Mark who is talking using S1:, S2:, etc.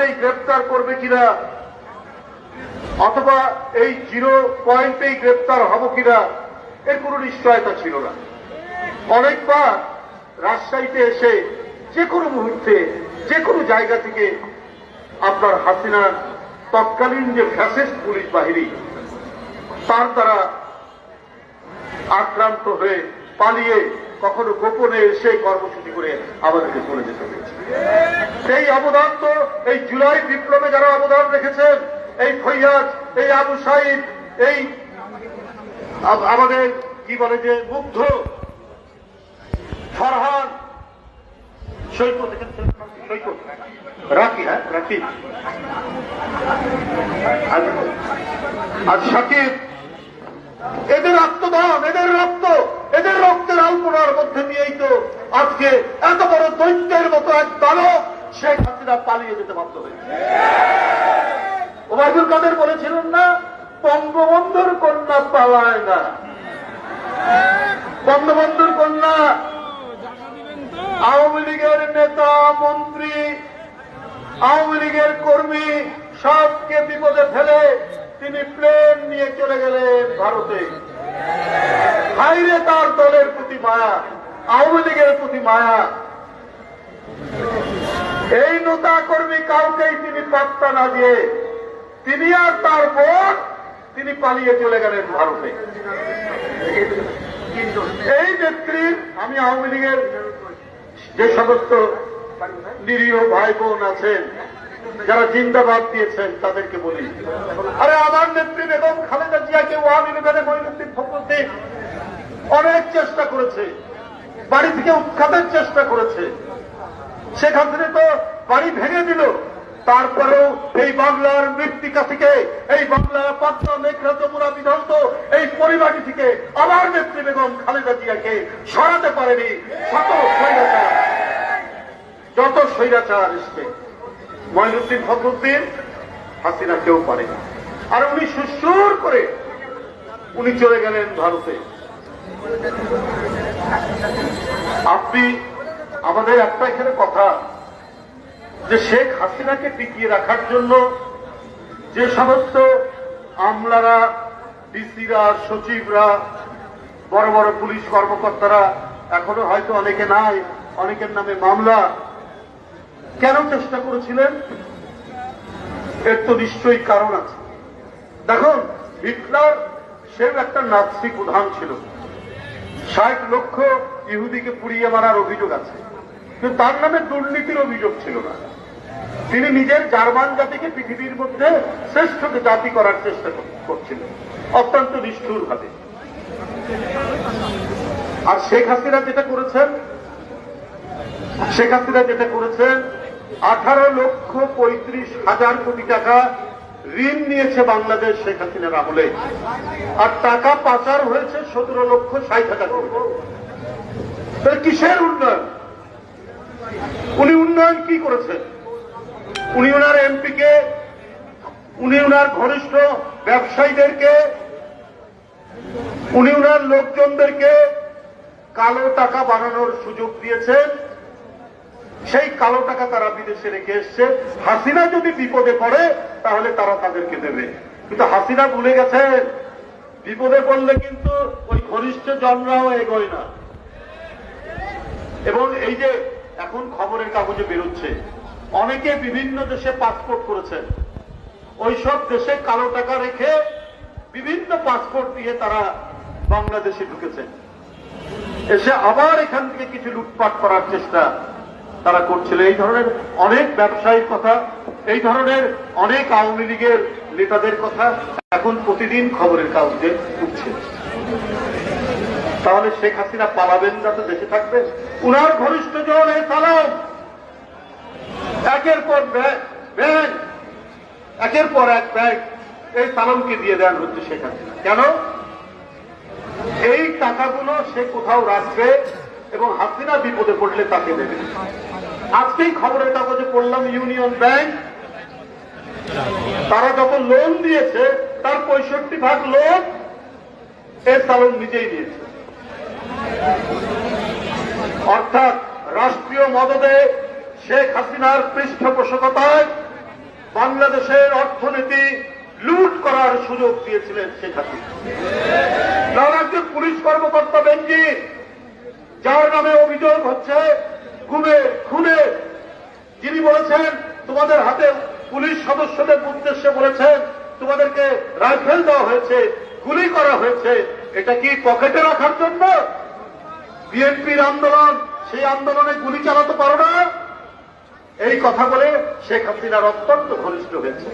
S1: পয়েন্টেই গ্রেপ্তার করবে কিনা? অথবা এই জিরো পয়েন্টেই গ্রেপ্তার হব কিনা? এর কোনো নিশ্চয়তা ছিল না। অনেকবার রাজশাহীতে এসে যে কোনো মুহূর্তে, যে কোনো জায়গা থেকে আপনার হাসিনার তৎকালীন যে ফ্যাসিস্ট পুলিশ বাহিনী, তার দ্বারা আক্রান্ত হয়ে পালিয়ে কখনো গোপনে এসে কর্মসূচি করে আমাদেরকে চলে যেতে হয়েছে। সেই অবদান তো এই জুলাই বিপ্লবে যারা অবদান রেখেছেন, এই ফৈয়াজ, এই আবু সাইদ, এই আমাদের, কি বলে যে মুগ্ধ ফরহান, সৈকত সৈকত রাখি হ্যাঁ রাখি আর সাকিব এদের আত্মদান এদের রক্ত এদের রক্তের আলপনার মধ্যে দিয়েই তো আজকে এত বড় দৈত্যের মতো এক দানব শেখ হাসিনা পালিয়ে যেতে বাধ্য হয়েছে ওবায়দুল কাদের বলেছিলেন না, বঙ্গবন্ধুর কন্যা পালায় না। বঙ্গবন্ধুর কন্যা আওয়ামী লীগের নেতা, মন্ত্রী, আওয়ামী লীগের কর্মী, সবকে বিপদে ফেলে তিনি প্লেন নিয়ে চলে গেলেন ভারতে। হাইরে তার দলের প্রতি মায়া, আওয়ামী লীগের প্রতি মায়া। এই নেতা কর্মী কাউকেই তিনি পাত্তা না দিয়ে তিনি আর তার বোন তিনি পালিয়ে চলে গেলেন ভারতে। এই নেত্রীর আমি আওয়ামী লীগের যে সমস্ত নিরীহ ভাই বোন আছেন, যারা জিন্দাবাদ দিয়েছেন, তাদেরকে বলি। আরে আমার নেত্রী বেগম খালেদা জিয়াকে ওয়ান ইলেভেনে মহিনুদ্দিন ফখরুদ্দিন অনেক চেষ্টা করেছে, বাড়ি থেকে উৎখাতের চেষ্টা করেছে। সেখান থেকে তো বাড়ি ভেঙে দিল। তারপরেও এই বাংলার মৃত্তিকা থেকে, এই বাংলার পাত্রা মেঘরা যমুনা বিধ্বস্ত, এই পরিবারটি থেকে আমার নেত্রী বেগম খালেদা জিয়াকে সরাতে পারেনি। শত স্বৈরাচার, যত স্বৈরাচার এসছে মহিনুদ্দিন ফখরুদ্দিন হাসিনা কেউ পারেনি। আর উনি সুসুর করে উনি চলে গেলেন ভারতে। আপনি আমাদের একটা এখানে কথা যে শেখ হাসিনাকে টিকিয়ে রাখার জন্য যে সমস্ত আমলারা, ডিসিরা, সচিবরা, বড় বড় পুলিশ কর্মকর্তারা, এখনও হয়তো অনেকে নাই, অনেকের নামে মামলা, কেন চেষ্টা করেছিলেন? এর তো নিশ্চয়ই কারণ আছে। দেখুন, হিটলার সেও একটা নাস্তিক উদাহরণ ছিল। ষাট লক্ষ ইহুদিকে পুড়িয়ে মারার অভিযোগ আছে। কিন্তু তার নামে দুর্নীতির অভিযোগ ছিল না। তিনি নিজের জার্মান জাতিকে পৃথিবীর মধ্যে শ্রেষ্ঠ জাতি করার চেষ্টা করছিলেন। অত্যন্ত নিষ্ঠুর ভাবে আর শেখ হাসিনা যেটা করেছেন, শেখ হাসিনা যেটা করেছেন, আঠারো লক্ষ পঁয়ত্রিশ হাজার কোটি টাকা ঋণ নিয়েছে বাংলাদেশ শেখ হাসিনার আমলে। আর টাকা পাচার হয়েছে সতেরো লক্ষ ষাট হাজার কোটি তাহলে কিসের উন্নয়ন? উনি উন্নয়ন কি করেছেন? উনি ওনার এমপিকে, উনি ওনার ঘনিষ্ঠ ব্যবসায়ীদেরকে, উনি ওনার লোকজনদেরকে কালো টাকা বানানোর সুযোগ দিয়েছেন। সেই কালো টাকা তারা বিদেশে রেখে এসছে। হাসিনা যদি বিপদে পড়ে, তাহলে তারা তাদেরকে দেবে। কিন্তু হাসিনা ভুলে গেছেন। বিপদে পড়লে কিন্তু ওই ঘনিষ্ঠ জনরাও এগোয় না। এবং এই যে এখন খবরের কাগজে বেরোচ্ছে, অনেকে বিভিন্ন দেশে পাসপোর্ট করেছেন। ওইসব দেশে কালো টাকা রেখে বিভিন্ন পাসপোর্ট দিয়ে তারা বাংলাদেশে ঢুকেছেন এসে আবার এখান থেকে কিছু লুটপাট করার চেষ্টা তারা করছিল। এই ধরনের অনেক ব্যবসায়ীর কথা, এই ধরনের অনেক আওয়ামী লীগের নেতাদের কথা এখন প্রতিদিন খবরের কাগজে উঠছে। তাহলে শেখ হাসিনা পালাবেন না তো দেশে থাকবেন? উনার ঘনিষ্ঠ জন এই সালাম। একের পর ব্যাগ একের পর এক ব্যাগ এই সালামকে দিয়ে দেন হচ্ছে শেখ হাসিনা। কেন? এই টাকাগুলো সে কোথাও রাখবে এবং হাসিনা বিপদে পড়লে তাকে দেবে। আজকেই খবরের কাগজে পড়লাম, ইউনিয়ন ব্যাংক তারা যখন লোন দিয়েছে, তার পঁয়ষট্টি ভাগ লোন এর সালন নিজেই দিয়েছে। অর্থাৎ রাষ্ট্রীয় মদদে শেখ হাসিনার পৃষ্ঠপোষকতায় বাংলাদেশের অর্থনীতি লুট করার সুযোগ দিয়েছিলেন শেখ হাসিনা। নাম একজন পুলিশ কর্মকর্তা বেঞ্জি, যার নামে অভিযোগ হচ্ছে গুমে খুনে। যিনি বলেছেন, তোমাদের হাতে পুলিশ সদস্যদের উদ্দেশ্যে বলেছেন, তোমাদেরকে রাইফেল দেওয়া হয়েছে, গুলি করা হয়েছে। এটা কি পকেটে রাখার জন্য বিএনপির আন্দোলন, সেই আন্দোলনে গুলি চালাতে পারো না। এই কথা বলে শেখ হাসিনার অত্যন্ত ঘনিষ্ঠ হয়েছে।